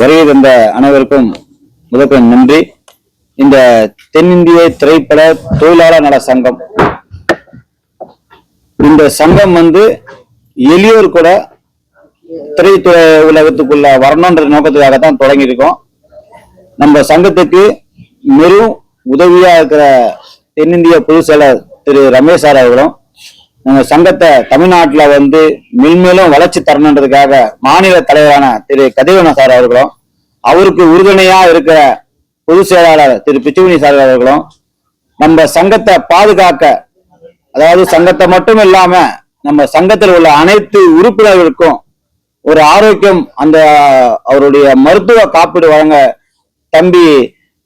வருகை தந்த அனைவருக்கும் முதற்கும் நன்றி. இந்த தென்னிந்திய திரைப்பட தொழிலாளர் நல சங்கம். இந்த சங்கம் வந்து எளியோர் கூட திரைத்துறை உலகத்துக்குள்ள வரணுன்ற நோக்கத்துக்காக தான் தொடங்கியிருக்கோம். நம்ம சங்கத்துக்கு மெரும் உதவியா இருக்கிற தென்னிந்திய பொதுச் செயலர் திரு ரமேஷ் சார் அவர்களும் சங்கத்தை தமிழ்நாட்டில் வந்து மென்மேலும் வளர்ச்சி தரணுன்றதுக்காக மாநில தலைவரான திரு கதிரவன சார் அவர்களும் அவருக்கு உறுதுணையா இருக்கிற பொதுச் செயலாளர் திரு பிச்சுவினி சார் அவர்களும் நம்ம சங்கத்தை பாதுகாக்க அதாவது சங்கத்தை மட்டும் இல்லாம நம்ம சங்கத்தில் உள்ள அனைத்து உறுப்பினர்களுக்கும் ஒரு ஆரோக்கியம் அந்த அவருடைய மருத்துவ காப்பீடு வழங்க தம்பி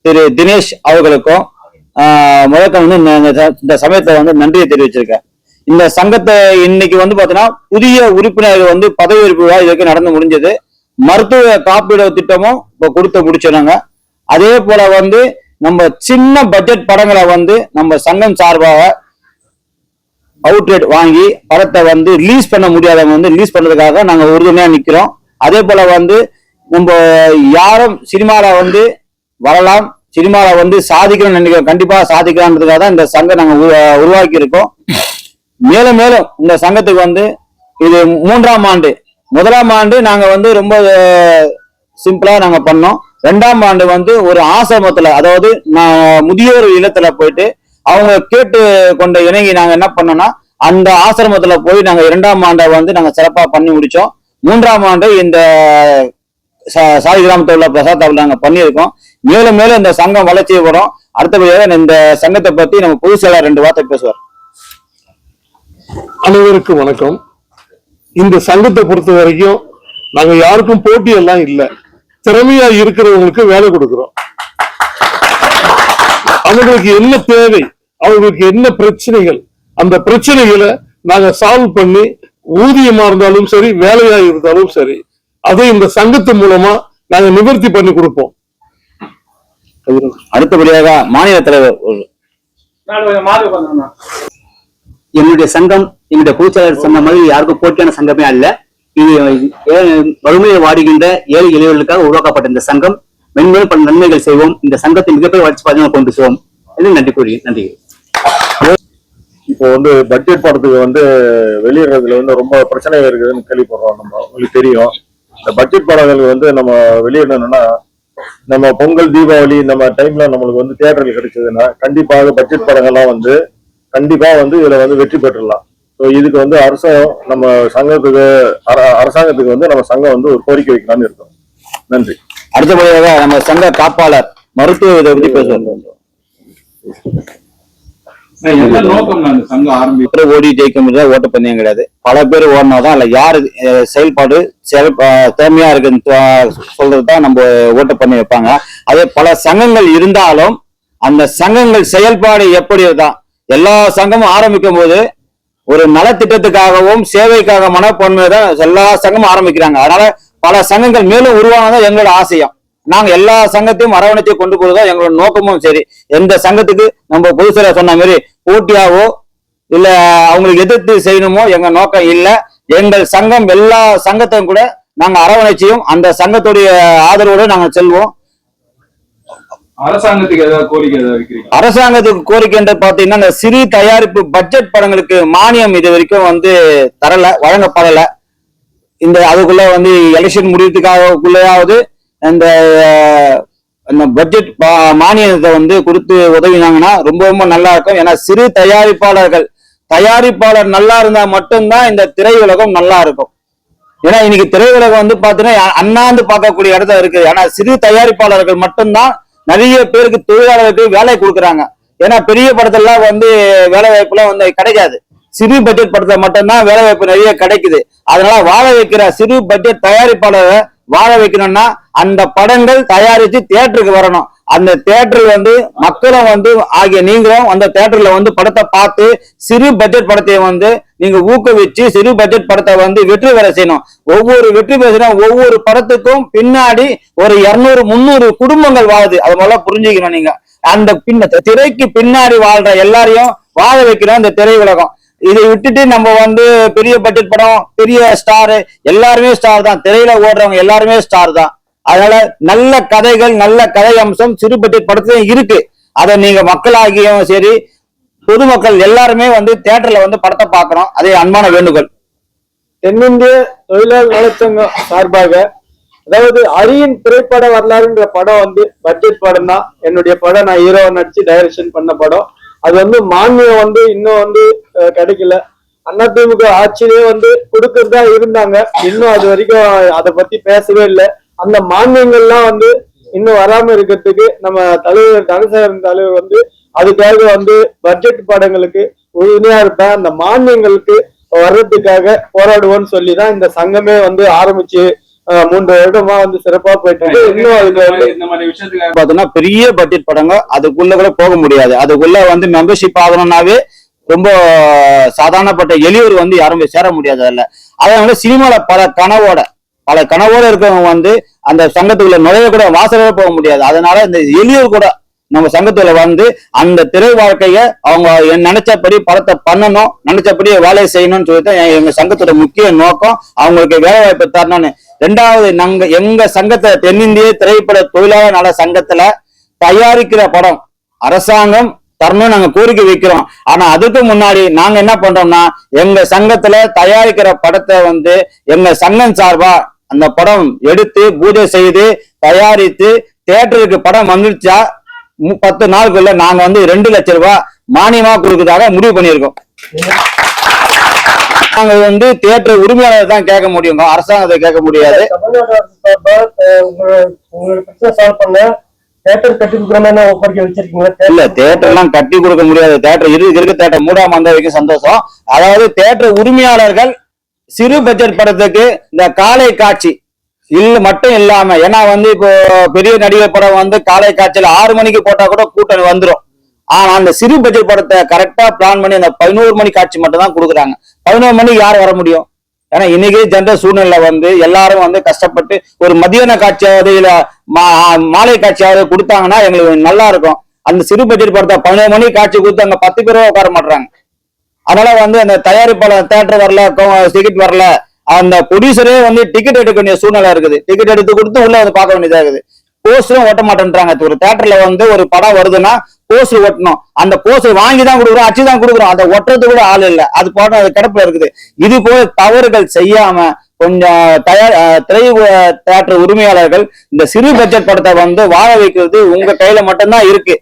திரு தினேஷ் அவர்களுக்கும் முழக்கம் வந்து இந்த ச- இந்த சமயத்தை வந்து நன்றியை தெரிவிச்சிருக்கேன். இந்த சங்கத்தை இன்னைக்கு வந்து பாத்தீங்கன்னா புதிய உறுப்பினர்கள் வந்து பதவியேற்பு விழா இதுக்கு நடந்து முடிஞ்சது. மருத்துவ காப்பீடு திட்டமும் இப்போ கொடுத்து முடிச்சிருந்தாங்க அதே போல வந்து நம்ம சின்ன பட்ஜெட் படங்களை வந்து நம்ம சங்கம் சார்பாக அவுட்லெட் வாங்கி படத்தை வந்து ரிலீஸ் பண்ண முடியாதவங்க வந்து ரிலீஸ் பண்றதுக்காக நாங்க உறுதுணையா நிக்கிறோம். அதே போல வந்து நம்ம யாரும் சினிமால வந்து வரலாம் சினிமால வந்து சாதிக்கணும்னு நினைக்கிறோம். கண்டிப்பா சாதிக்கலான்றதுக்காக தான் இந்த சங்கம் நாங்க உருவாக்கி இருக்கோம் மேலும் மேலும் இந்த சங்கத்துக்கு வந்து இது மூன்றாம் ஆண்டு. முதலாம் ஆண்டு நாங்க வந்து ரொம்ப சிம்பிளா நாங்க பண்ணோம். ரெண்டாம் ஆண்டு வந்து ஒரு ஆசிரமத்துல அதாவது நான் முதியோர் இல்லத்துல போயிட்டு அவங்க கேட்டு கொண்ட இணங்கி நாங்க என்ன பண்ணோம்னா அந்த ஆசிரமத்துல போய் நாங்க இரண்டாம் ஆண்டை வந்து நாங்க சிறப்பா பண்ணி முடிச்சோம். மூன்றாம் ஆண்டு இந்த சா- சாதி கிராமத்தில் உள்ள பிரசாத்தாவில் நாங்க பண்ணியிருக்கோம். மேலும் மேலும் இந்த சங்கம் வளர்ச்சி வரும். அடுத்தபடியாக இந்த சங்கத்தை பத்தி நம்ம பொதுச் செயலாளர் ரெண்டு வார்த்தை பேசுவார். அனைவருக்கும் வணக்கம். இந்த சங்கத்தை பொறுத்த வரைக்கும் நாங்க யாருக்கும் போட்டி எல்லாம் இல்ல. திறமையா இருக்கிறவங்களுக்கு வேலை கொடுக்கிறோம். அவங்களுக்கு என்ன தேவை அவங்களுக்கு என்ன பிரச்சனைகள் அந்த பிரச்சனைகளை நாங்க சால்வ் பண்ணி ஊதியமா இருந்தாலும் சரி வேலையா இருந்தாலும் சரி அதை இந்த சங்கத்து மூலமா நாங்க நிவர்த்தி பண்ணி கொடுப்போம். அடுத்தபடியாக மாநில தலைவர் ஒரு- என்னுடைய சங்கம் என்னுடைய பொதுச்செயலாளர் சொன்ன மாதிரி யாருக்கும் போட்டியான சங்கமே அல்ல. இது ஏ- வறுமையை வாடுகின்ற ஏழை எளியவர்களுக்காக உருவாக்கப்பட்ட இந்த சங்கம். மென்மேலும் பல நன்மைகள் செய்வோம். இந்த சங்கத்தை மிகப்பெரிய வளர்ச்சி பாதையாக கொண்டு செல்வோம் என்று நன்றி கூறி நன்றி. இப்போ வந்து பட்ஜெட் படத்துக்கு வந்து வெளியிடுறதுல வந்து ரொம்ப பிரச்சனை இருக்குதுன்னு கேள்விப்படுறோம் நம்ம. உங்களுக்கு தெரியும். இந்த பட்ஜெட் படங்கள் வந்து நம்ம வெளியிடணும்னா நம்ம பொங்கல் தீபாவளி நம்ம டைம்ல நம்மளுக்கு வந்து தியேட்டர்கள் கிடைச்சதுன்னா கண்டிப்பாக பட்ஜெட் படங்கள்லாம் வந்து கண்டிப்பா வந்து இதுல வந்து வெற்றி பெற்றுடலாம். ஸோ இதுக்கு வந்து அரசும் நம்ம சங்கத்துக்கு அர- அரசாங்கத்துக்கு வந்து நம்ம சங்கம் வந்து ஒரு கோரிக்கை வைக்கலாம்னு இருக்கோம். நன்றி. அடுத்தபடியாக நம்ம சங்க காப்பாளர் மருத்துவ இதை பத்தி பேர் ஓடி ஜெயிக்க முடியாத ஓட்டப்பந்தயம் கிடையாது. பல பேர் ஓடினாதான் இல்ல யாரு செயல்பாடு செயல் திறமையா இருக்குன்னு சொல்றதுதான் நம்ம ஓட்டப்பந்தயம் வைப்பாங்க. அதே பல சங்கங்கள் இருந்தாலும் அந்த சங்கங்கள் செயல்பாடு எப்படி தான் எல்லா சங்கமும் ஆரம்பிக்கும் போது ஒரு நலத்திட்டத்துக்காகவும் சேவைக்காக மனப்பான்மை தான் எல்லா சங்கமும் ஆரம்பிக்கிறாங்க. அதனால பல சங்கங்கள் மேலும் உருவானதான் எங்களோட ஆசையம். நாங்க எல்லா சங்கத்தையும் அரவணைச்சு கொண்டு போறதுதான் எங்களோட நோக்கமும் சரி. எந்த சங்கத்துக்கு நம்ம புதுசுல சொன்ன மாதிரி போட்டியாவோ இல்ல அவங்களுக்கு எதிர்த்து செய்யணுமோ எங்க நோக்கம் இல்லை. எங்கள் சங்கம் எல்லா சங்கத்தையும் கூட நாங்க அரவணைச்சியும் அந்த சங்கத்துடைய ஆதரவோடு நாங்க செல்வோம். அரசாங்கத்துக்கு ஏதாவது கோரிக்கை ஏதாவது அரசாங்கத்துக்கு கோரிக்கை என்று பாத்தீங்கன்னா இந்த சிறு தயாரிப்பு பட்ஜெட் படங்களுக்கு மானியம் இது வரைக்கும் வந்து தரல வழங்கப்படல. இந்த அதுக்குள்ள வந்து எலெக்ஷன் முடியறதுக்காகக்குள்ளேயாவது இந்த அந்த பட்ஜெட் மானியத்தை வந்து கொடுத்து உதவினாங்கன்னா ரொம்ப ரொம்ப நல்லா இருக்கும். ஏன்னா சிறு தயாரிப்பாளர்கள் தயாரிப்பாளர் நல்லா இருந்தா மட்டும்தான் இந்த திரையுலகம் நல்லா இருக்கும். ஏன்னா இன்னைக்கு திரையுலகம் வந்து பாத்தீங்கன்னா அண்ணாந்து பார்க்கக்கூடிய இடத்துல இருக்கு ஏன்னா சிறு தயாரிப்பாளர்கள் மட்டும்தான் நிறைய பேருக்கு தொழிலாளர்களுக்கு வேலை கொடுக்குறாங்க. ஏன்னா பெரிய படத்தெல்லாம் வந்து வேலை வாய்ப்புலாம் வந்து கிடைக்காது. சிறு பட்ஜெட் படத்துல மட்டும்தான் வேலை வாய்ப்பு நிறைய கிடைக்குது. அதனால வாழ வைக்கிற சிறு பட்ஜெட் தயாரிப்பாளரை வாழ வைக்கணும்னா அந்த படங்கள் தயாரிச்சு தியேட்டருக்கு வரணும். அந்த தியேட்டர் வந்து மக்களும் வந்து ஆகிய நீங்களும் அந்த தேட்டர்ல வந்து படத்தை பார்த்து சிறு பட்ஜெட் படத்தை வந்து நீங்க ஊக்குவிச்சு சிறு பட்ஜெட் படத்தை வந்து வெற்றி பெற செய்யணும். ஒவ்வொரு வெற்றி பெற ஒவ்வொரு படத்துக்கும் பின்னாடி ஒரு இருநூறு முந்நூறு குடும்பங்கள் வாழுது. அது முதல்ல புரிஞ்சுக்கணும் நீங்க. அந்த பின்ன திரைக்கு பின்னாடி வாழ்ற எல்லாரையும் வாழ வைக்கிறோம் இந்த திரை உலகம் இதை விட்டுட்டு நம்ம வந்து பெரிய பட்ஜெட் படம் பெரிய ஸ்டாரு எல்லாருமே ஸ்டார் தான். திரையில ஓடுறவங்க எல்லாருமே ஸ்டார் தான். அதனால நல்ல கதைகள் நல்ல கதை அம்சம் சிறுபட்டி பட்ஜெட் படத்துலயும் இருக்கு. அதை நீங்க மக்களாகியும் சரி பொதுமக்கள் எல்லாருமே வந்து தேட்டர்ல வந்து படத்தை பாக்குறோம் அதே அன்பான வேண்டுகோள். தென்னிந்திய தொழிலாளர் நலச்சங்கம் சார்பாக அதாவது அரியின் திரைப்பட வரலாறுன்ற படம் வந்து பட்ஜெட் படம் தான் என்னுடைய படம் நான் ஹீரோ நடிச்சு டைரக்ஷன் பண்ண படம். அது வந்து மானியம் வந்து இன்னும் வந்து கிடைக்கல. கிடைக்கல அதிமுக ஆட்சியிலே வந்து கொடுக்கறதா இருந்தாங்க. இன்னும் அது வரைக்கும் அதை பத்தி பேசவே இல்லை. அந்த மானியங்கள்லாம் வந்து இன்னும் வராம இருக்கிறதுக்கு நம்ம தலைவர் தனசேகரன் தலைவர் வந்து அதுக்காக வந்து பட்ஜெட் படங்களுக்கு உறுதுணையா இருப்பேன். அந்த மானியங்களுக்கு வர்றதுக்காக போராடுவோம்னு சொல்லி தான் இந்த சங்கமே வந்து ஆரம்பிச்சு மூன்று வருடமா வந்து சிறப்பா போயிட்டு இருக்கு இன்னும் அதுக்கு வந்து இந்த மாதிரி விஷயத்துக்கு பார்த்தோம்னா பெரிய பட்ஜெட் படங்க அதுக்குள்ள கூட போக முடியாது. அதுக்குள்ள வந்து மெம்பர்ஷிப் ஆகணும்னாவே ரொம்ப சாதாரணப்பட்ட எளியோர் வந்து யாரும் சேர முடியாது அதுல. அதனால சினிமால பல கனவோட பல கனவோடு இருக்கிறவங்க வந்து அந்த சங்கத்துக்குள்ள நுழைய கூட வாசலே போக முடியாது. அதனால இந்த எளியோர் கூட நம்ம சங்கத்துல வந்து அந்த திரை வாழ்க்கைய அவங்க என் நினைச்சபடி படத்தை பண்ணணும் நினைச்சபடி வேலையை செய்யணும்னு சொல்லிட்டு எங்க சங்கத்தோட முக்கிய நோக்கம். அவங்களுக்கு வேலை வாய்ப்பு தரணும்னு. ரெண்டாவது நாங்க எங்க சங்கத்தை தென்னிந்திய திரைப்பட தொழிலாளர் நல சங்கத்துல தயாரிக்கிற படம் அரசாங்கம் தரணும் நாங்க கோரிக்கை வைக்கிறோம். ஆனா அதுக்கு முன்னாடி நாங்க என்ன பண்றோம்னா எங்க சங்கத்துல தயாரிக்கிற படத்தை வந்து எங்க சங்கம் சார்பா அந்த படம் எடுத்து பூஜை செய்து தயாரித்து தியேட்டருக்கு படம் வந்துருச்சா? பத்து நாளுக்குள்ள நாங்க வந்து ரெண்டு லட்சம் ரூபாய் மானியமா கொடுக்கறதாக முடிவு பண்ணியிருக்கோம். நாங்க வந்து தியேட்டர் உரிமையாளர் தான் கேட்க முடியும். அரசாங்கத்தை கேட்க முடியாது. தேட்டர் இல்ல தேட்டர் எல்லாம் கட்டி கொடுக்க முடியாது. தேட்டர் இருக்கு இருக்க தேட்டர் மூடாம வந்த வரைக்கும் சந்தோஷம். அதாவது தேட்டர் உரிமையாளர்கள் சிறு பட்ஜெட் படத்துக்கு இந்த காலை காட்சி இல்ல மட்டும் இல்லாம ஏன்னா வந்து இப்போ பெரிய நடிகர் படம் வந்து காலை காட்சியில ஆறு மணிக்கு போட்டா கூட கூட்டம் வந்துடும் ஆனா அந்த சிறு பட்ஜெட் படத்தை கரெக்டா பிளான் பண்ணி அந்த பதினோரு மணி காட்சி மட்டும் தான் கொடுக்குறாங்க. பதினோரு மணிக்கு யார் வர முடியும்? ஏன்னா இன்னைக்கு ஜென்ரல் சூழ்நிலை வந்து எல்லாரும் வந்து கஷ்டப்பட்டு ஒரு மதியான காட்சியாவது இல்ல மா- மாலை காட்சியாவது கொடுத்தாங்கன்னா எங்களுக்கு நல்லா இருக்கும். அந்த சிறு பட்ஜெட் படத்தை பதினோரு மணி காட்சி கொடுத்து அங்க பத்து பேரும் உட்கார மாட்டாங்க அதனால வந்து அந்த தயாரிப்பாளர் தேட்டர் வரல டிக்கெட் வரல. அந்த ப்ரொடியூசரே வந்து டிக்கெட் எடுக்க வேண்டிய சூழ்நிலை இருக்குது. டிக்கெட் எடுத்து கொடுத்து உள்ள வந்து பார்க்க வேண்டியதா இருக்குது. போஸ்டரும் ஓட்ட மாட்டேன்றாங்க. ஒரு தேட்டர்ல வந்து ஒரு படம் வருதுன்னா போஸ்டர் ஒட்டணும் அந்த போஸ்டர் வாங்கி தான் கொடுக்குறோம் அச்சு தான் கொடுக்குறோம். அதை ஒட்டுறது கூட ஆள் இல்லை. அது போன அது கிடப்புல இருக்குது. இது போல தவறுகள் செய்யாம கொஞ்சம் தயார் திரை தேட்டர் உரிமையாளர்கள் இந்த சிறு பட்ஜெட் படத்தை வந்து வாழ வைக்கிறது உங்க கையில மட்டும்தான் இருக்கு.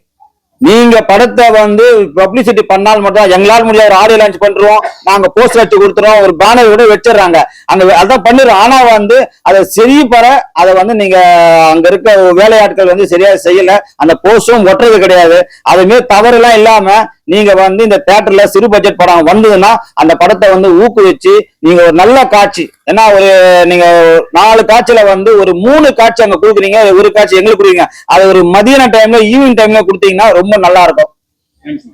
நீங்க படத்தை வந்து பப்ளிசிட்டி பண்ணால் மட்டும் எங்களால் முடியாத ஒரு ஆடியோ லான்ச் பண்றோம். நாங்க போஸ்டர் அடிச்சு கொடுத்துறோம். ஒரு பேனர் கூட வச்சிடுறாங்க. அங்க அதான் பண்ணிடுறோம். ஆனா வந்து அதை சரி பெற அதை வந்து நீங்க அங்க இருக்க வேலையாட்கள் வந்து சரியா செய்யல. அந்த போஸ்டும் ஒட்டுறது கிடையாது. அதுமே தவறு எல்லாம் இல்லாம நீங்க வந்து இந்த தேட்டர்ல சிறு பட்ஜெட் படம் வந்ததுன்னா அந்த படத்தை வந்து ஊக்குவிச்சு நீங்க ஒரு நல்ல காட்சி ஏன்னா ஒரு நீங்க நாலு காட்சியில வந்து ஒரு மூணு காட்சி அங்க கொடுக்குறீங்க ஒரு காட்சி எங்களுக்கு கொடுக்குறீங்க. அது ஒரு மதியான டைம்ல ஈவினிங் டைம்ல கொடுத்தீங்கன்னா ரொம்ப நல்லா இருக்கும். தேங்க்ஸ்